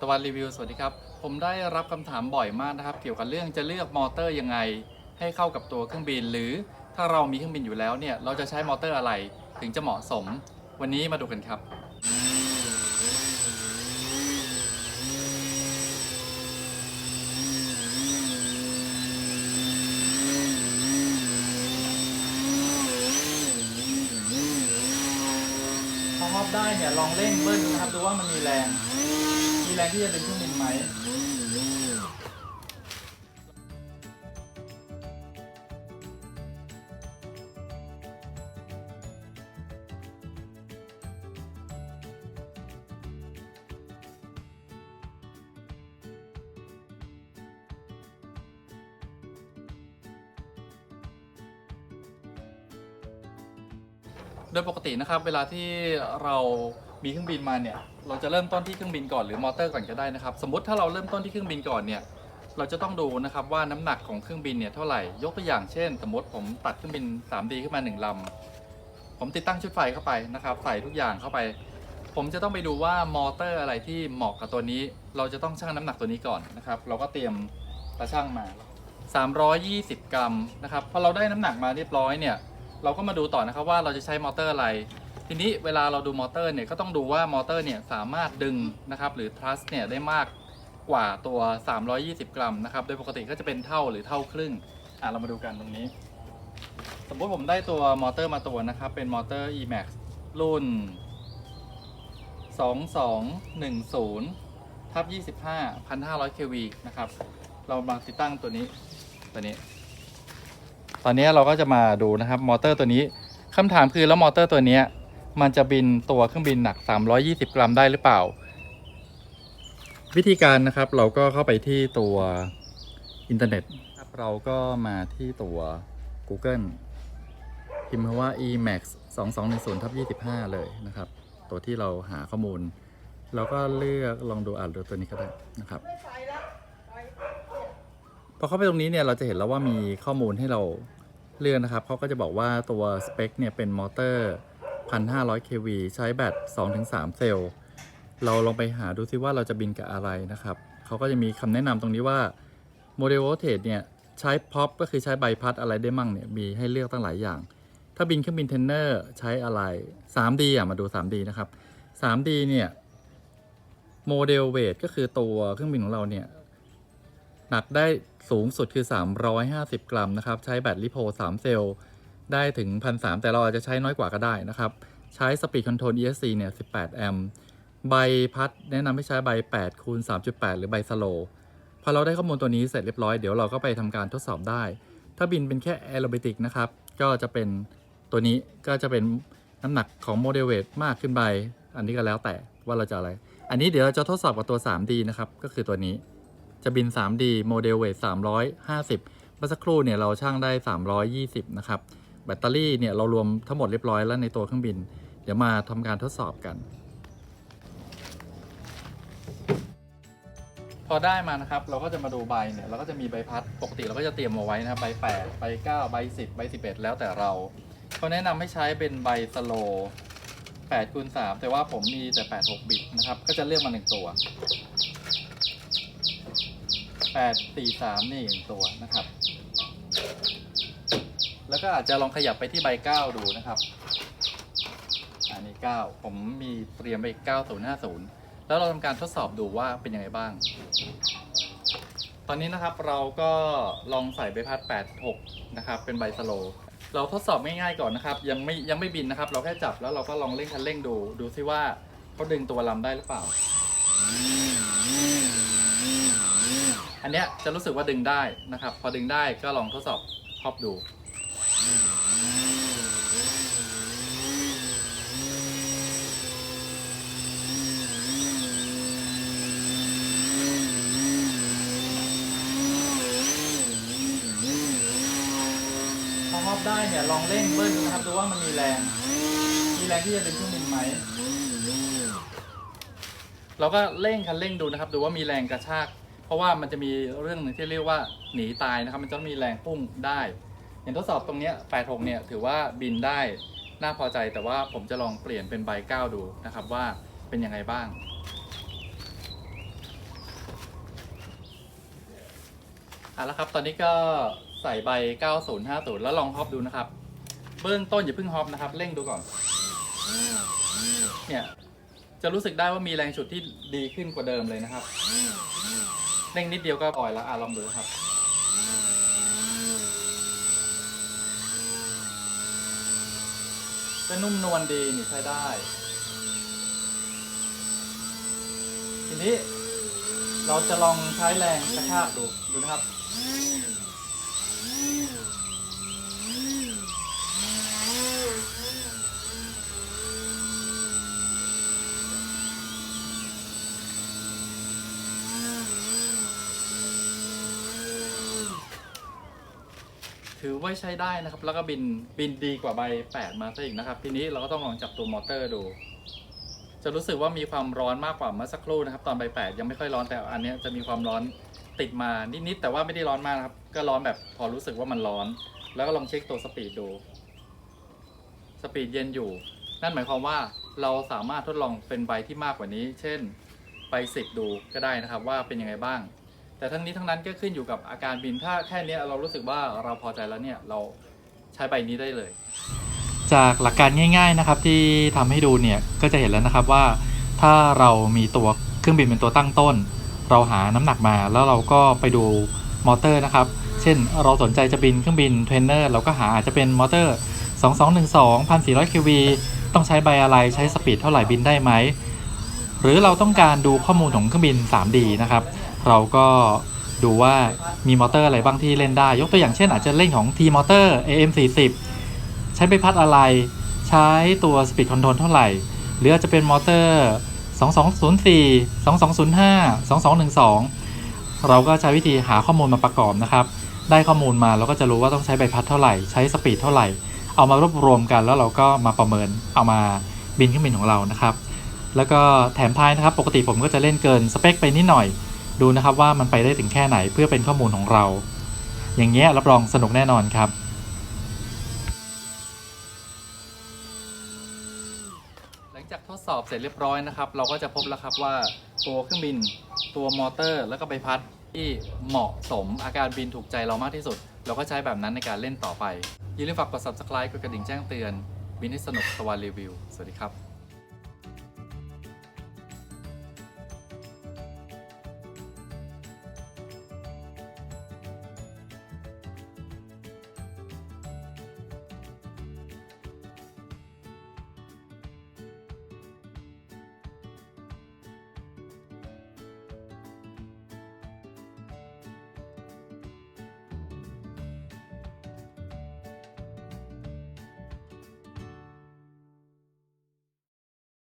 ตะวันรีวิวสวัสดีครับ ผมได้รับคำถามบ่อยมากนะครับ เกี่ยวกับเรื่องจะเลือกมอเตอร์ยังไง ให้เข้ากับตัวเครื่องบิน หรือถ้าเรามีเครื่องบินอยู่แล้วเนี่ยเราจะใช้มอเตอร์อะไรถึงจะเหมาะสม วันนี้มาดูกันครับ พอฮอบได้เนี่ยลองเร่งเบิ้ลนะครับดูว่ามันมีแรง รงที่จะดึงเครื่องบินไหมโดยปกตินะครับเวลาที่เรา มีเครื่องบินมาเนี่ยเราจะเริ่มต้นที่เครื่องบินก่อนหรือมอเตอร์ก่อนก็ได้นะครับ สมมติถ้าเราเริ่มต้นที่เครื่องบินก่อนเนี่ยเราจะต้องดูนะครับว่าน้ำหนักของเครื่องบินเนี่ยเท่าไหร่ยกตัวอย่างเช่น สมมติผมตัดเครื่องบิน 3D ขึ้นมา1ลำผมติดตั้งชุดไฟเข้าไปนะครับใส่ทุกอย่างเข้าไป ผมจะต้องไปดูว่ามอเตอร์อะไรที่เหมาะกับตัวนี้ เราจะต้องชั่งน้ำหนักตัวนี้ก่อนนะครับ เราก็เตรียมตาชั่งมา 320 กรัมนะครับพอเราได้น้ำหนักมาเรียบร้อยเนี่ยเราก็มาดูต่อนะครับว่าเราจะใช้มอเตอร์อะไร ทีนี้เวลาเราดูมอเตอร์เนี่ยก็ต้องดูว่ามอเตอร์เนี่ยสามารถดึงนะครับหรือทรัสเนี่ยได้มากกว่าตัว 320 กรัมนะครับ โดยปกติก็จะเป็นเท่าหรือเท่าครึ่ง อะเรามาดูกันตรงนี้ สมมติผมได้ตัวมอเตอร์มาตัวนะครับ เป็นมอเตอร์ Emax รุ่น 2210ทับ25 1,500 kV นะครับ เรามาติดตั้งตัวนี้ตัวนี้ ตอนนี้เราก็จะมาดูนะครับมอเตอร์ตัวนี้คำถามคือแล้วมอเตอร์ตัวนี้ มันจะบินตัวเครื่องบินหนัก 320 กรัมได้หรือเปล่า วิธีการนะครับเราก็เข้าไปที่ตัวอินเทอร์เน็ตครับเราก็มาที่ตัว Google พิมพ์คำว่า emax 2210ทับ25 เลยนะครับ ตัวที่เราหาข้อมูล เราก็เลือกลองดูอ่านดูตัวนี้ก็ได้นะครับพอเข้าไปตรงนี้เนี่ยเราจะเห็นแล้วว่ามีข้อมูลให้เราเลือกนะครับเขาก็จะบอกว่าตัวสเปคเนี่ยเป็นมอเตอร์ 1,500 kV ใช้แบต 2-3 เซลล์ เราลองไปหาดูซิว่าเราจะบินกับอะไรนะครับ เขาก็จะมีคำแนะนำตรงนี้ว่าโมเดล o เท e เนี่ย ใช้พ็อปก็คือใช้ใบพัดอะไรได้มั่งเนี่ย มีให้เลือกตั้งหลายอย่าง ถ้าบินเครื่องบินเทนเนอร์ใช้อะไร 3D อะ มาดู 3D นะครับ 3D เนี่ยโมเดลเวทก็คือตัวเครื่องบินของเราเนี่ยหนักได้สูงสุดคือ 350 กรัมนะครับ ใช้แบตลิโพ3เซลล์ ได้ถึง 1,300 แต่เราอาจจะใช้น้อยกว่าก็ได้นะครับ ใช้สปีดคอนโทรล ESC เนี่ย 18 แอมป์ ใบพัดแนะนำให้ใช้ใบ 8 คูณ 3.8 หรือใบสโลว์พอเราได้ข้อมูลตัวนี้เสร็จเรียบร้อย เดี๋ยวเราก็ไปทำการทดสอบได้ ถ้าบินเป็นแค่แอโรบิติกนะครับ ก็จะเป็นตัวนี้ก็จะเป็นน้ำหนักของโมเดลเวทมากขึ้นไป อันนี้ก็แล้วแต่ว่าเราจะอะไร อันนี้เดี๋ยวเราจะทดสอบกับตัว 3D นะครับ ก็คือตัวนี้ จะบิน 3D โมเดลเวท350 เมื่อสักครู่เนี่ยเราช่างได้ 320 นะครับ ตเตอรี่เนี่ยเรารวมทั้งหมดเรียบร้อยแล้วในตัวเครื่องบิน เดี๋ยวมาทำการทดสอบกัน พอได้มานะครับเราก็จะมาดูใบเนี่ยเราก็จะมีใบพัดปกติเราก็จะเตรียมเอาไว้นะครับใบ8ใบ9ใบ10ใบ11 แล้วแต่เราเขาแนะนำให้ใช้เป็นใบสโล8คูณ3แต่ว่าผมมีแต่ 8 6 บิตนะครับ ก็จะเลือกมาหนึ่งตัวแปดสี่สามนี่หนึ่งตัวนะครับ แล้วก็อาจจะลองขยับไปที่ใบเก้าดูนะครับ อันนี้เก้าผมมีเตรียมไปเก้าศูนย์ห้าศูนย์แล้วเราทำการทดสอบดูว่าเป็นยังไงบ้าง ตอนนี้นะครับเราก็ลองใส่ใบพัด86นะครับ เป็นใบสโลเราทดสอบง่ายๆก่อนนะครับ ยังไม่ยังไม่บินนะครับ เราแค่จับแล้วเราก็ลองเร่งคันเร่งดู ดูซิว่าเขาดึงตัวลำได้หรือเปล่า อันเนี้ยจะรู้สึกว่าดึงได้นะครับ พอดึงได้ก็ลองทดสอบพอบดู มอบได้เนี่ยลองเร่งเบิ้ลนะครับดูว่ามันมีแรง มีแรงที่จะดึงเครื่องบินไหมเราก็เร่งคันเร่งดูนะครับ ดูว่ามีแรงกระชาก เพราะว่ามันจะมีเรื่องหนึ่งที่เรียกว่าหนีตายนะครับ มันจะมีแรงพุ่งได้ อย่างทดสอบตรงนี้ยแปดหกเนี่ยถือว่าบินได้น่าพอใจแต่ว่าผมจะลองเปลี่ยนเป็นใบเก้าดูนะครับว่าเป็นยังไงบ้างเอาละครับ ตอนนี้ก็ ใส่ใบ 9050 แล้วลองฮอปดูนะครับ เบื้องต้นอย่าเพิ่งฮอปนะครับ เร่งดูก่อน เนี่ย จะรู้สึกได้ว่ามีแรงฉุดที่ดีขึ้นกว่าเดิมเลยนะครับ เร่งนิดเดียวก็ปล่อยแล้วอะลองดูครับจะนุ่มนวลดีนี่ใช้ได้ ทีนี้เราจะลองใช้แรงกระชากดูดูนะครับ ถือว่าใช้ได้นะครับ แล้วก็บินบินดีกว่าใบ 8 มาซะอีกนะครับ ทีนี้เราก็ต้องลองจับตัวมอเตอร์ดู จะรู้สึกว่ามีความร้อนมากกว่าเมื่อสักครู่นะครับ ตอนใบ 8 ยังไม่ค่อยร้อนแต่อันนี้จะมีความร้อนติดมานิดๆแต่ว่าไม่ได้ร้อนมากนะครับ ก็ร้อนแบบพอรู้สึกว่ามันร้อน แล้วก็ลองเช็คตัวสปีดดู สปีดเย็นอยู่ นั่นหมายความว่าเราสามารถทดลองเป็นใบที่มากกว่านี้ เช่นใบ10 ดูก็ได้นะครับ ว่าเป็นยังไงบ้าง แต่ทั้งนี้ทั้งนั้นก็ขึ้นอยู่กับอาการบินถ้าแค่นี้เรารู้สึกว่าเราพอใจแล้วเนี่ยเราใช้ใบนี้ได้เลย จากหลักการง่าย ๆนะครับที่ทำให้ดูเนี่ยก็จะเห็นแล้วนะครับว่า ถ้าเรามีตัวเครื่องบินเป็นตัวตั้งต้น เราหาน้ำหนักมาแล้วเราก็ไปดูมอเตอร์นะครับ เช่นเราสนใจจะบินเครื่องบินเทรนเนอร์เราก็หาอาจจะเป็นมอเตอร์ 2212 1400 kV ต้องใช้ใบอะไรใช้สปีดเท่าไหร่บินได้ไหมหรือเราต้องการดูข้อมูลของเครื่องบิน 3D นะครับ เราก็ดูว่ามีมอเตอร์อะไรบ้างที่เล่นได้ ยกตัวอย่างเช่นอาจจะเล่นของ T มอเตอร์ AM40 ใช้ใบพัดอะไร ใช้ตัว Speed Control เท่าไหร่ หรืออาจจะเป็นมอเตอร์ 2204 2205 2212 เราก็ใช้วิธีหาข้อมูลมาประกอบนะครับ ได้ข้อมูลมาเราก็จะรู้ว่าต้องใช้ใบพัดเท่าไหร่ ใช้สปีดเท่าไหร่ เอามารวบรวมกันแล้วเราก็มาประเมินเอามาบินเครื่องบินของเรานะครับ แล้วก็แถมท้ายนะครับ ปกติผมก็จะเล่นเกินสเปคไปนิดหน่อย ดูนะครับว่ามันไปได้ถึงแค่ไหนเพื่อเป็นข้อมูลของเรา อย่างเงี้ยรับรองสนุกแน่นอนครับหลังจากทดสอบเสร็จเรียบร้อยนะครับ เราก็จะพบแล้วครับว่าตัวเครื่องบิน ตัวมอเตอร์ แล้วก็ใบพัดที่เหมาะสมอาการบินถูกใจเรามากที่สุด เราก็ใช้แบบนั้นในการเล่นต่อไปอย่าลืมฝากกด subscribe กดกระดิ่งแจ้งเตือน บินให้สนุกสวารีวิว สวัสดีครับ